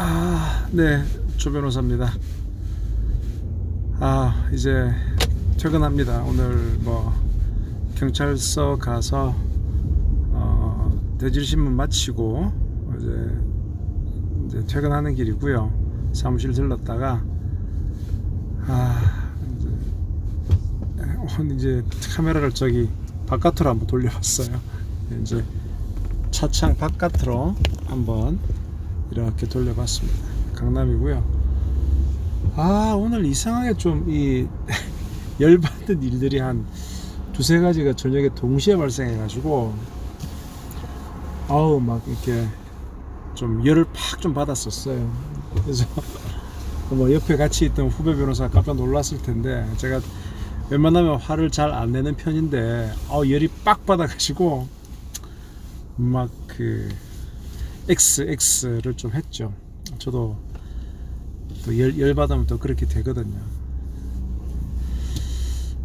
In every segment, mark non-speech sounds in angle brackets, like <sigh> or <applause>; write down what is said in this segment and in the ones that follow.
아, 네, 조 변호사입니다. 아, 이제 퇴근합니다. 오늘 뭐 경찰서 가서 어, 대질 신문 마치고 이제 이제 퇴근하는 길이고요. 사무실 들렀다가 아, 이제 오늘 이제 카메라를 저기 바깥으로 한번 돌려봤어요. 이제 차창 바깥으로 한번 이렇게 돌려봤습니다. 강남이고요. 아 오늘 이상하게 좀 이 <laughs> 열받는 일들이 한 두세 가지가 저녁에 동시에 발생해가지고 아우 막 이렇게 좀 열을 팍 좀 받았었어요. 그래서 <laughs> 뭐 옆에 같이 있던 후배 변호사 깜짝 놀랐을 텐데 제가 웬만하면 화를 잘 안 내는 편인데 어 열이 빡 받아가지고 막그 XX를 좀 했죠. 저도 또 열, 열 받으면 또 그렇게 되거든요.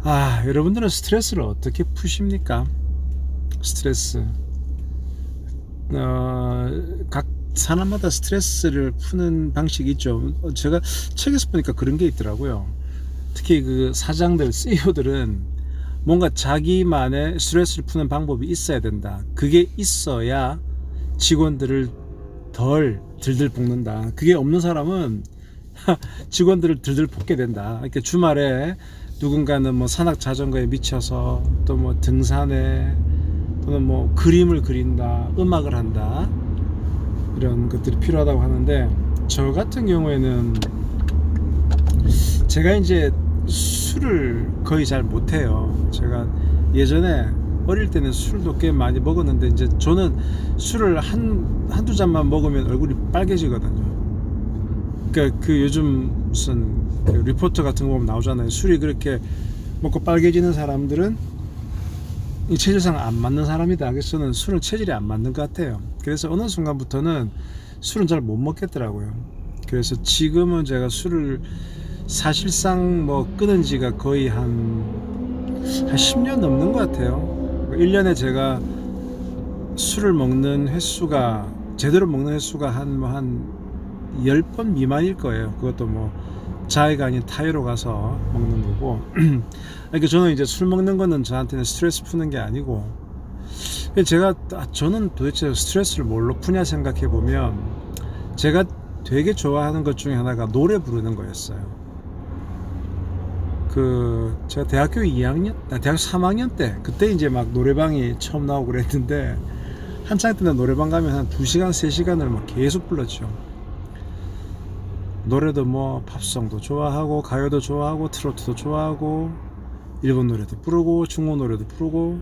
아, 여러분들은 스트레스를 어떻게 푸십니까? 스트레스. 어, 각 사람마다 스트레스를 푸는 방식이 있죠. 어, 제가 책에서 보니까 그런 게 있더라고요. 특히 그 사장들, CEO들은 뭔가 자기만의 스트레스를 푸는 방법이 있어야 된다. 그게 있어야 직원들을 덜 들들 볶는다. 그게 없는 사람은 <laughs> 직원들을 들들 볶게 된다. 그러니까 주말에 누군가는 뭐 산악 자전거에 미쳐서 또 뭐 등산에 또는 뭐 그림을 그린다, 음악을 한다 이런 것들이 필요하다고 하는데 저 같은 경우에는 제가 이제 술을 거의 잘 못해요. 제가 예전에 어릴 때는 술도 꽤 많이 먹었는데 이제 저는 술을 한 한두 잔만 먹으면 얼굴이 빨개지거든요. 그러니까 그 요즘 무슨 그 리포터 같은 거 보면 나오잖아요. 술이 그렇게 먹고 빨개지는 사람들은 이 체질상 안 맞는 사람이다. 그래서 저는 술은 체질이 안 맞는 것 같아요. 그래서 어느 순간부터는 술은 잘 못 먹겠더라고요. 그래서 지금은 제가 술을 사실상 뭐 끊은 지가 거의 한, 한 10년 넘는 것 같아요. 1년에 제가 술을 먹는 횟수가, 제대로 먹는 횟수가 한, 뭐한 10번 미만일 거예요. 그것도 뭐, 자해가 아닌 타이로 가서 먹는 거고. <clears throat> 그러니까 저는 이제 술 먹는 거는 저한테는 스트레스 푸는 게 아니고, 제가, 아, 저는 도대체 스트레스를 뭘로 푸냐 생각해 보면, 제가 되게 좋아하는 것 중에 하나가 노래 부르는 거였어요. 그 제가 대학교 2학년, 아, 대학 3학년 때 그때 이제 막 노래방이 처음 나오고 그랬는데 한창 때는 노래방 가면 한 2시간, 3시간을 막 계속 불렀죠. 노래도 뭐 팝송도 좋아하고 가요도 좋아하고 트로트도 좋아하고 일본 노래도 부르고 중국 노래도 부르고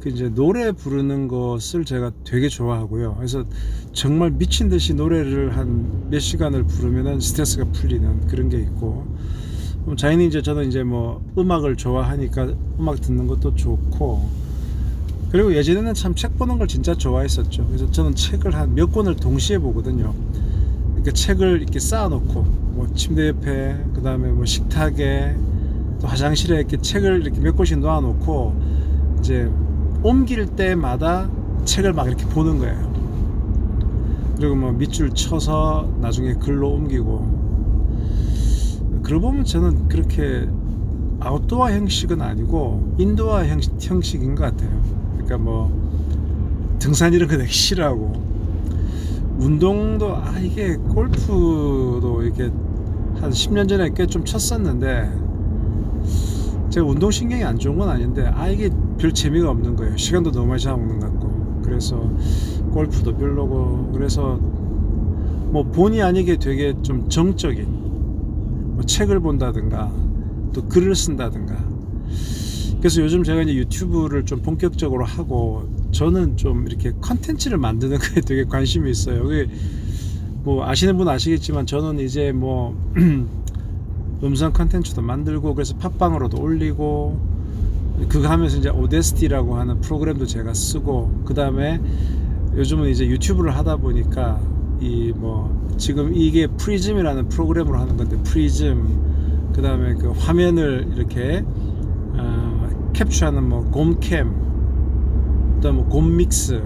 그 이제 노래 부르는 것을 제가 되게 좋아하고요. 그래서 정말 미친 듯이 노래를 한 몇 시간을 부르면은 스트레스가 풀리는 그런 게 있고 그럼 자연히 이제 저는 이제 뭐 음악을 좋아하니까 음악 듣는 것도 좋고 그리고 예전에는 참 책 보는 걸 진짜 좋아했었죠. 그래서 저는 책을 한 몇 권을 동시에 보거든요. 그러니까 책을 이렇게 쌓아놓고 뭐 침대 옆에 그 다음에 뭐 식탁에 또 화장실에 이렇게 책을 이렇게 몇 권씩 놓아놓고 이제 옮길 때마다 책을 막 이렇게 보는 거예요. 그리고 뭐 밑줄 쳐서 나중에 글로 옮기고 그러고 보면 저는 그렇게 아웃도어 형식은 아니고 인도어 형식, 형식 인 것 같아요. 그러니까 뭐 등산 이런 거 되게 싫어하고 운동도 아 이게 골프도 이렇게 한 10년 전에 꽤 좀 쳤었는데 제가 운동 신경이 안 좋은 건 아닌데 아 이게 별 재미가 없는 거예요. 시간도 너무 많이 잡아먹는 것 같고 그래서 골프도 별로고 그래서 뭐 본의 아니게 되게 좀 정적인 뭐 책을 본다든가 또 글을 쓴다든가 그래서 요즘 제가 이제 유튜브를 좀 본격적으로 하고 저는 좀 이렇게 컨텐츠를 만드는 거에 <laughs> 되게 관심이 있어요. 뭐 아시는 분 아시겠지만 저는 이제 뭐 <clears throat> 음성 컨텐츠도 만들고 그래서 팟빵으로도 올리고 그거 하면서 이제 오데스티라고 하는 프로그램도 제가 쓰고 그 다음에 요즘은 이제 유튜브를 하다 보니까 이 뭐 지금 이게 프리즘이라는 프로그램으로 하는 건데 프리즘 그 다음에 그 화면을 이렇게 어, 캡처하는 뭐 곰캠 그다음 뭐 곰믹스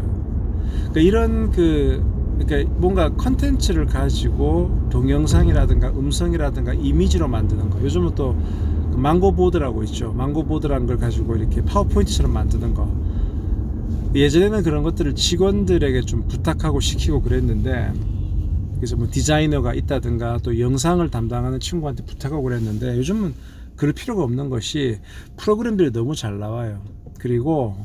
그러니까 이런 그 그러니까 뭔가 컨텐츠를 가지고 동영상이라든가 음성이라든가 이미지로 만드는 거. 요즘은 또그 망고보드라고 있죠. 망고보드라는 걸 가지고 이렇게 파워포인트처럼 만드는 거. 예전에는 그런 것들을 직원들에게 좀 부탁하고 시키고 그랬는데 그래서 뭐 디자이너가 있다든가 또 영상을 담당하는 친구한테 부탁하고 그랬는데 요즘은 그럴 필요가 없는 것이 프로그램들이 너무 잘 나와요. 그리고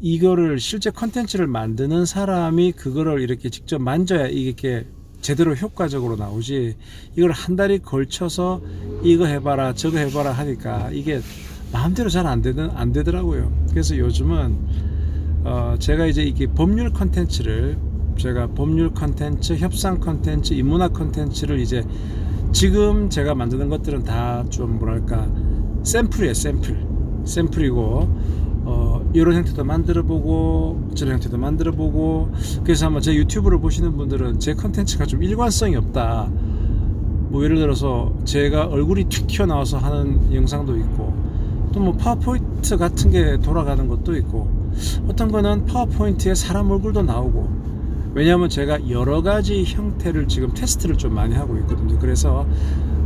이거를 실제 컨텐츠를 만드는 사람이 그거를 이렇게 직접 만져야 이게 제대로 효과적으로 나오지 이걸 한 달이 걸쳐서 이거 해봐라 저거 해봐라 하니까 이게 마음대로 잘 안 되는 안 되더라고요. 그래서 요즘은 어 제가 이제 이게 법률 컨텐츠를 제가 법률 컨텐츠, 협상 컨텐츠, 인문학 컨텐츠를 이제 지금 제가 만드는 것들은 다 좀 뭐랄까 샘플이에요 샘플 샘플이고 어, 이런 형태도 만들어 보고 저런 형태도 만들어 보고 그래서 아마 제 유튜브를 보시는 분들은 제 컨텐츠가 좀 일관성이 없다 뭐 예를 들어서 제가 얼굴이 툭 튀어나와서 하는 영상도 있고 또 뭐 파워포인트 같은 게 돌아가는 것도 있고 어떤 거는 파워포인트에 사람 얼굴도 나오고 왜냐하면 제가 여러 가지 형태를 지금 테스트를 좀 많이 하고 있거든요 그래서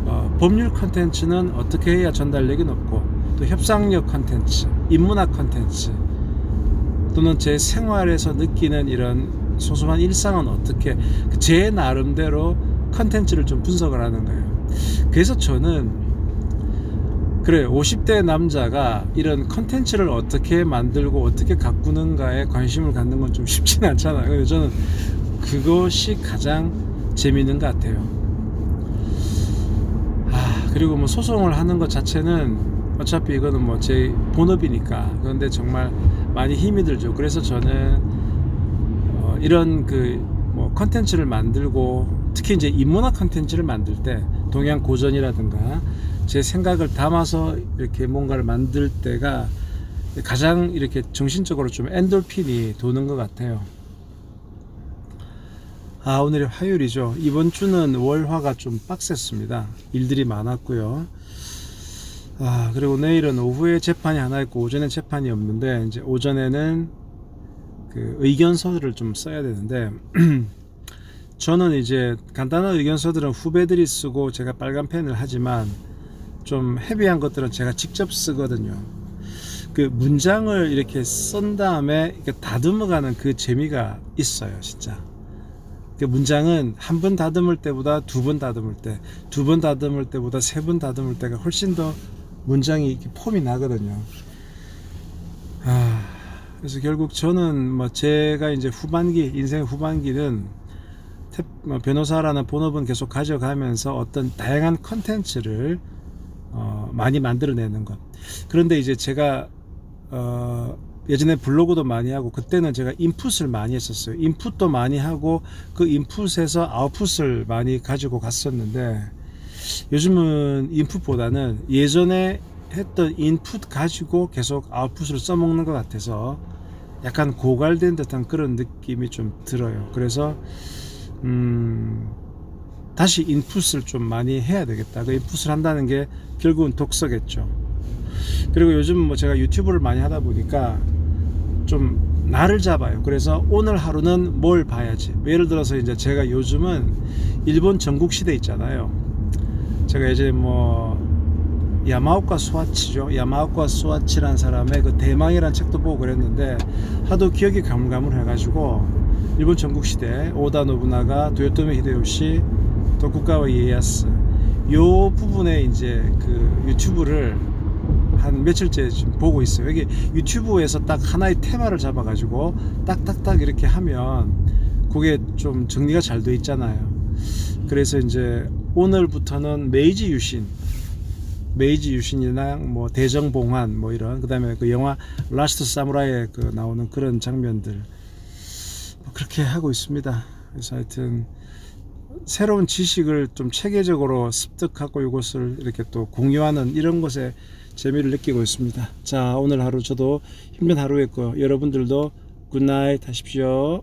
어, 법률 컨텐츠는 어떻게 해야 전달력이 높고 또 협상력 컨텐츠 인문학 컨텐츠 또는 제 생활에서 느끼는 이런 소소한 일상은 어떻게 제 나름대로 컨텐츠를 좀 분석을 하는 거예요. 그래서 저는 그래 50대 남자가 이런 컨텐츠를 어떻게 만들고 어떻게 가꾸는가에 관심을 갖는 건 좀 쉽지는 않잖아요. 근데 저는 그것이 가장 재미있는 것 같아요. 아 그리고 뭐 소송을 하는 것 자체는 어차피 이거는 뭐 제 본업이니까 그런데 정말 많이 힘이 들죠. 그래서 저는 어 이런 그뭐 컨텐츠를 만들고 특히 이제 인문학 컨텐츠를 만들 때 동양 고전이라든가 제 생각을 담아서 이렇게 뭔가를 만들 때가 가장 이렇게 정신적으로 좀 엔돌핀이 도는 것 같아요. 아 오늘이 화요일이죠. 이번 주는 월화가 좀 빡셌습니다. 일들이 많았고요. 아 그리고 내일은 오후에 재판이 하나 있고 오전에 재판이 없는데 이제 오전에는 그 의견서를 좀 써야 되는데 <clears throat> 저는 이제 간단한 의견서들은 후배들이 쓰고 제가 빨간 펜을 하지만 좀 헤비한 것들은 제가 직접 쓰거든요. 그 문장을 이렇게 쓴 다음에 이렇게 다듬어가는 그 재미가 있어요, 진짜. 그 문장은 한 번 다듬을 때보다 두 번 다듬을 때, 두 번 다듬을 때보다 세 번 다듬을 때가 훨씬 더 문장이 이렇게 폼이 나거든요. 아, 그래서 결국 저는 뭐 제가 이제 후반기, 인생 후반기는 태- 뭐 변호사라는 본업은 계속 가져가면서 어떤 다양한 컨텐츠를 어, 많이 만들어내는 것. 그런데 이제 제가 어, 예전에 블로그도 많이 하고 그때는 제가 인풋을 많이 했었어요. 인풋도 많이 하고 그 인풋에서 아웃풋을 많이 가지고 갔었는데 요즘은 인풋보다는 예전에 했던 인풋 가지고 계속 아웃풋을 써먹는 것 같아서 약간 고갈된 듯한 그런 느낌이 좀 들어요. 그래서 음, 다시 인풋을 좀 많이 해야 되겠다. 그 인풋을 한다는 게 결국은 독서겠죠. 그리고 요즘 뭐 제가 유튜브를 많이 하다 보니까 좀 나를 잡아요. 그래서 오늘 하루는 뭘 봐야지. 예를 들어서 이제 제가 요즘은 일본 전국 시대 있잖아요. 제가 이제 뭐 야마오카 수아치죠. 야마오카 수아치란 사람의 그 대망이라는 책도 보고 그랬는데 하도 기억이 가물가물 해가지고 일본 전국 시대 오다 노부나가 도요토미 히데요시 도쿠가와 이에야스 요 부분에 이제 그 유튜브를 한 며칠째 지금 보고 있어요. 여기 유튜브에서 딱 하나의 테마를 잡아가지고 딱딱딱 이렇게 하면 그게 좀 정리가 잘 돼 있잖아요. 그래서 이제 오늘부터는 메이지 유신, 메이지 유신이나 뭐 대정봉환 뭐 이런 그다음에 그 영화 라스트 사무라이에 그 나오는 그런 장면들 뭐 그렇게 하고 있습니다. 그래서 하여튼 새로운 지식을 좀 체계적으로 습득하고 이것을 이렇게 또 공유하는 이런 것에 재미를 느끼고 있습니다. 자, 오늘 하루 저도 힘든 하루였고 여러분들도 굿나잇 하십시오.